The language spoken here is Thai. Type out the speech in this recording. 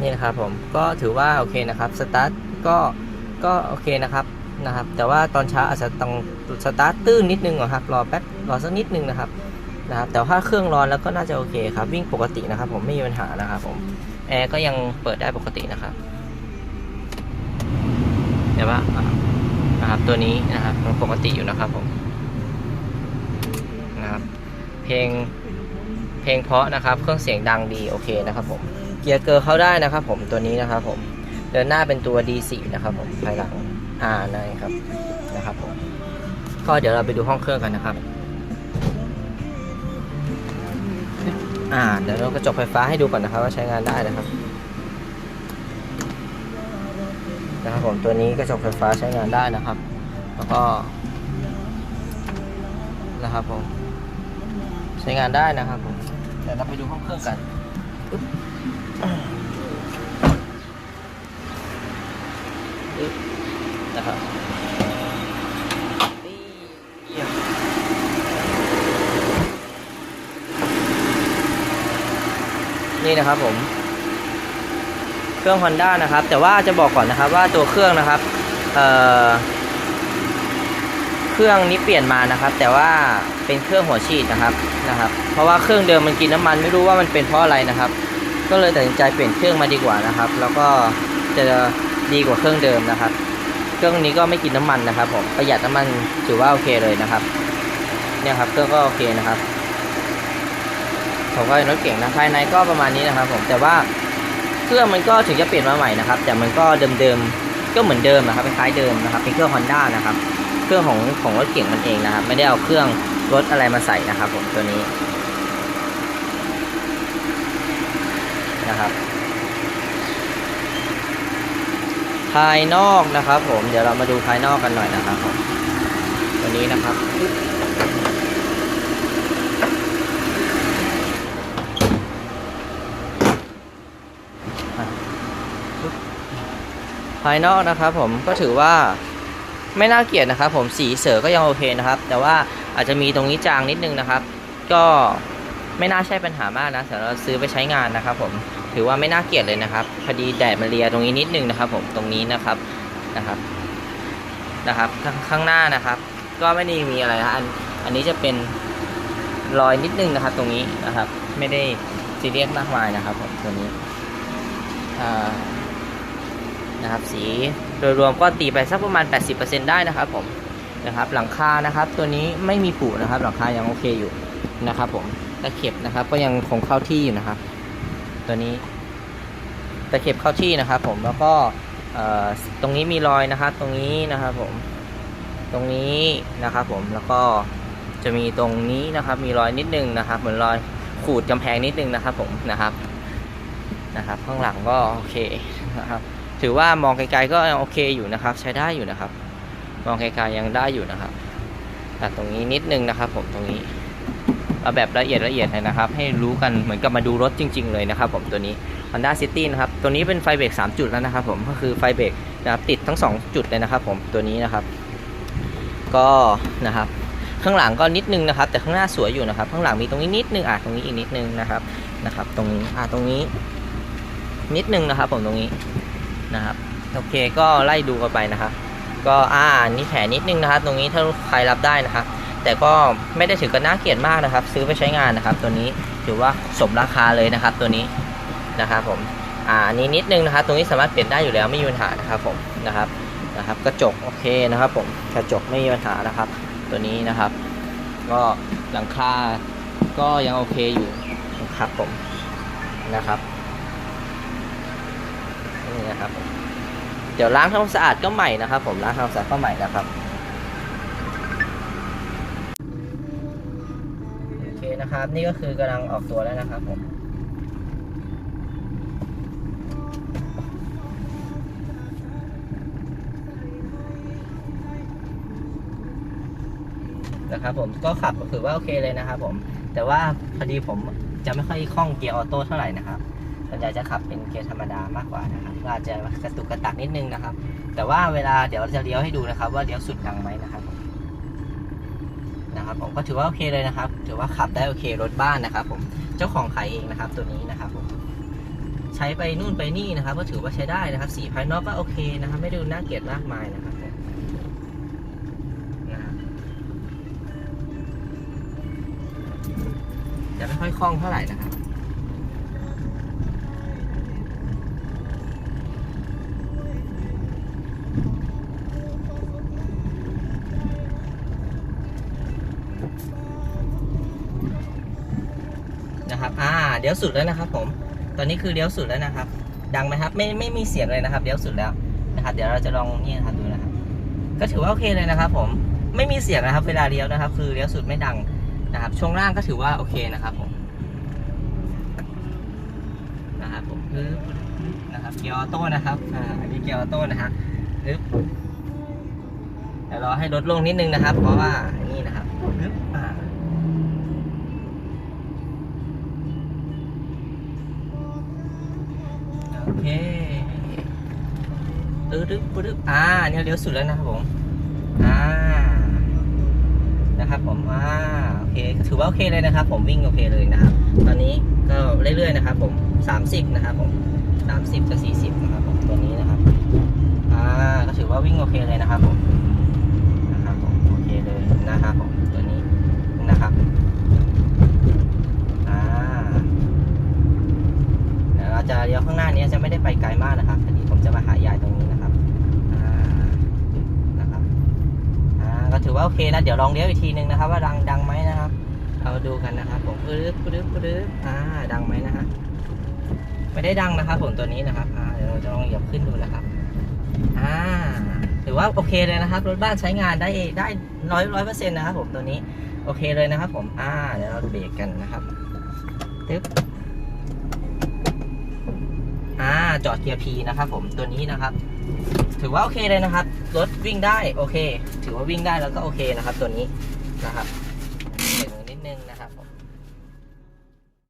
นี่นะครับผมก็ถือว่าโอเคนะครับสตาร์ทก็ก็โอเคนะครับนะครับ แต่ว่าตอนเช้าอาจจะต้องสตาร์ทตื้นนิดนึงอะครับรอแป๊บรอสักนิดนึงนะครับนะครับแต่ถ้าเครื่องร้อนแล้วก็น่าจะโอเคครับ วิ่งปกตินะครับผมไม่มีปัญหานะครับผมแอร์ก็ยังเปิดได้ปกตินะครับเดี๋ยวว่านะครับตัวนี้นะครับมันปกติอยู่นะครับผมนะครับเพลงเพลงเพราะนะครับ เครื่องเสียงดังดีโอเคนะครับผม เกียร์เกอร์เข้าได้นะครับ ผมตัวนี้นะครับผมเดินหน้าเป็นตัว D4 นะครับผมภายหลัง R ได้ครับนะครับผมก็เดี๋ยวเราไปดูห้องเครื่องกันนะครับ อ่าเดี๋ยวเรากระจกไฟฟ้าให้ดูก่อนนะครับ ว่าใช้งานได้นะครับนะครับผมตัวนี้กระจกไฟฟ้าใช้งานได้นะครับ แล้วก็นะครับผมใช้งานได้นะครับผมเดี๋ยวเราไปดูห้องเครื่องกัน นะครับนี่นะครับผม เครื่อง Honda นะครับ แต่ว่าจะบอกก่อนนะครับว่าตัวเครื่องนะครับเอ่อเครื่องนี้เปลี่ยนมานะครับ แต่ว่าเป็นเครื่องหัวฉีดนะครับนะครับ เพราะว่าเครื่องเดิมมันกินน้ำมันไม่รู้ว่ามันเป็นเพราะอะไรนะครับ ก็เลยตัดสินใจเปลี่ยนเครื่องมาดีกว่านะครับ แล้วก็จะดีกว่าเครื่องเดิมนะครับ เครื่องนี้ก็ไม่กินน้ำมันนะครับ ผมประหยัดน้ำมันถือว่าโอเคเลยนะครับ เนี่ยครับเครื่องก็โอเคนะครับผมก็รถเก่งนะภายในก็ประมาณนี้นะครับ ผมแต่ว่าเครื่องมันก็ถึงจะเปลี่ยนมาใหม่นะครับ แต่มันก็เดิมๆก็เหมือนเดิมนะครับคล้ายเดิมนะครับ เป็นเครื่อง Honda นะครับ เครื่องของของรถเก่งมันเองนะครับ ไม่ได้เอาเครื่องรถอะไรมาใส่นะครับ ผมตัวนี้ นะครับ ภายนอกนะครับผมเดี๋ยวเรามาดูภายนอกกันหน่อยนะครับผมตัวนี้นะครับภายนอกนะครับผมก็ถือว่าไม่น่าเกลียดนะครับผมสีเสือก็ยังโอเคนะครับ แต่ว่าอาจจะมีตรงนี้จางนิดนึงนะครับ ก็ไม่น่าใช่ปัญหามากนะแต่เราซื้อไปใช้งานนะครับผม ถือว่าไม่น่าเกลียดเลยนะครับ พอดีแดดมาเลียตรงนี้นิดนึงนะครับผมตรงนี้นะครับนะครับนะครับข้างข้างหน้านะครับ ก็ไม่ได้มีอะไรนะอันอันนี้จะเป็นรอยนิดนึงนะครับ ตรงนี้นะครับ ไม่ได้ซีเรียสมากมายนะครับผมตัวนี้นะครับ สีโดยรวมก็ตีไปสักประมาณ 80%ได้นะครับผมนะครับ หลังคานะครับ ตัวนี้ไม่มีผุนะครับ หลังคายังโอเคอยู่นะครับ ผมตะเข็บนะครับ ก็ยังคงเข้าที่อยู่นะครับ ตัวนี้ตะเข็บเข้าที่นะครับผมแล้วก็ตรงนี้มีรอยนะครับ ตรงนี้นะครับผมตรงนี้นะครับผมแล้วก็จะมีตรงนี้นะครับ มีรอยนิดนึงนะครับ เหมือนรอยขูดกำแพงนิดนึงนะครับ ผมนะครับนะครับ ข้างหลังก็โอเคนะครับ ถือว่ามองไกลๆก็โอเคอยู่นะครับ ใช้ได้อยู่นะครับ มองไกลๆยังได้อยู่นะครับแต่ตรงนี้นิดนึงนะครับ ผมตรงนี้ แบบละเอียดละเอียดเลยนะครับ ให้รู้กันเหมือนกับมาดูรถจริง ๆ เลยนะครับ ผมตัวนี้ Honda City นะครับ ตัวนี้เป็นไฟเบรก3 จุดแล้วนะครับ ผมก็คือไฟเบรกนะครับติดทั้ง 2 จุดเลยนะครับ ผมตัวนี้นะครับ ก็นะครับข้างหลังก็นิดนึงนะครับ แต่ข้างหน้าสวยอยู่นะครับ ข้างหลังมีตรงนี้นิดนึงอะตรงนี้อีกนิดนึงนะครับนะครับ ตรงนี้อะตรงนี้ นิดนึงนะครับ ผมตรงนี้นะครับโอเคก็ไล่ดูกันไปนะครับ ก็อ่านี่แผลนิดนึงนะครับ ตรงนี้ถ้าใครรับได้นะครับ แต่ก็ไม่ได้ถึงกับน่าเกลียดมากนะครับ ซื้อไปใช้งานนะครับ ตัวนี้ถือว่าสมราคาเลยนะครับ ตัวนี้นะครับผมอ่านี้นิดนึงนะครับ ตรงนี้สามารถเปลี่ยนได้อยู่แล้วไม่มีปัญหานะครับผมนะครับนะครับ กระจกโอเคนะครับ ผมกระจกไม่มีปัญหานะครับ ตัวนี้นะครับ ก็หลังคาก็ยังโอเคอยู่นะครับผมนะครับนี่นะครับเดี๋ยวล้างทำความสะอาดก็ใหม่นะครับ ผมล้างทำความสะอาดก็ใหม่นะครับ นะครับ นี่ก็คือกำลังออกตัวแล้วนะครับผมนะครับผมก็ขับก็ถือว่าโอเคเลยนะครับผมแต่ว่าพอดีผมจะไม่ค่อยคล่องเกียร์ออโต้เท่าไหร่นะครับส่วนใหญ่จะขับเป็นเกียร์ธรรมดามากกว่านะครับอาจจะกระตุกกระตักนิดนึงนะครับ แต่ว่าเวลาเดี๋ยวจะเลี้ยวให้ดูนะครับ ว่าเลี้ยวสุดดังไหมนะครับ นะครับผมก็ถือว่าโอเคเลยนะครับ ถือว่าขับได้โอเครถบ้านนะครับ ผมเจ้าของขายเองนะครับตัวนี้นะครับผมใช้ไปนู่นไปนี่นะครับ ก็ถือว่าใช้ได้นะครับ สีภายนอกก็โอเคนะครับ ไม่ดูน่าเกลียดมากมายนะครับนะครับจะไม่ค่อยคล่องเท่าไหร่นะครับ นะครับ อ่าเลี้ยวสุดแล้วนะครับผม ตอนนี้คือเลี้ยวสุดแล้วนะครับ ดังไหมครับ ไม่ไม่มีเสียงเลยนะครับเลี้ยวสุดแล้วนะครับ เดี๋ยวเราจะลองนี่นะครับดูนะครับ ก็ถือว่าโอเคเลยนะครับผม ไม่มีเสียงนะครับ เวลาเลี้ยวนะครับ คือเลี้ยวสุดไม่ดังนะครับ ช่วงล่างก็ถือว่าโอเคนะครับผม นะครับผมปึ๊บนะครับ เกียร์ออโต้นะครับ อ่าอันนี้เกียร์ออโต้นะฮะปึ๊บเดี๋ยวรอให้ลดลงนิดนึงนะครับ เพราะว่านี่นะครับปึ๊บอ่า โอเคปึ๊บปึ๊ดอ่าเนี่ยเลี้ยวสุดแล้วนะครับผม อ่า นะครับผม อ่า โอเค ถือว่าโอเคเลยนะครับ ผมวิ่งโอเคเลยนะครับ ตอนนี้ก็เรื่อยๆนะครับผม30นะครับผม30กับกับสี่สิบนะครับ อ่า ก็ถือว่าวิ่งโอเคเลยนะครับผม นะครับผม โอเคเลยนะครับผม ตัวนี้นะครับ อ่า เดี๋ยวเราจะเลี้ยวข้างหน้านี้จะไม่ได้ไปไกลมากนะครับพอดีผมจะมาหายายตรงนี้นะครับ อ่า นะครับ อ่า ก็ถือว่าโอ เคนะเดี๋ยวลองเลี้ยวอีกทีนึงนะครับ ว่าดังดังไหมนะครับ เราดูกันนะครับผมปึ๊บปึ๊บปึ๊บอ่าดังไหมนะฮะไม่ได้ดังนะครับผมตัวนี้นะครับอ่าเดี๋ยวเราจะลองเหยียบขึ้นดูนะครับอ่าถือว่าโอเคเลยนะครับ รถบ้านใช้งานได้ได้ร้อยร้อยเปอร์เซ็นต์นะครับผมตัวนี้โอเคเลยนะครับผมอ่าเดี๋ยวเราเบรกกันนะครับปึ๊บ อ่า จอดเกียร์ P นะครับผมตัวนี้นะครับ ถือว่าโอเคเลยนะครับ รถวิ่งได้โอเค ถือว่าวิ่งได้แล้วก็โอเคนะครับ ตัวนี้นะครับ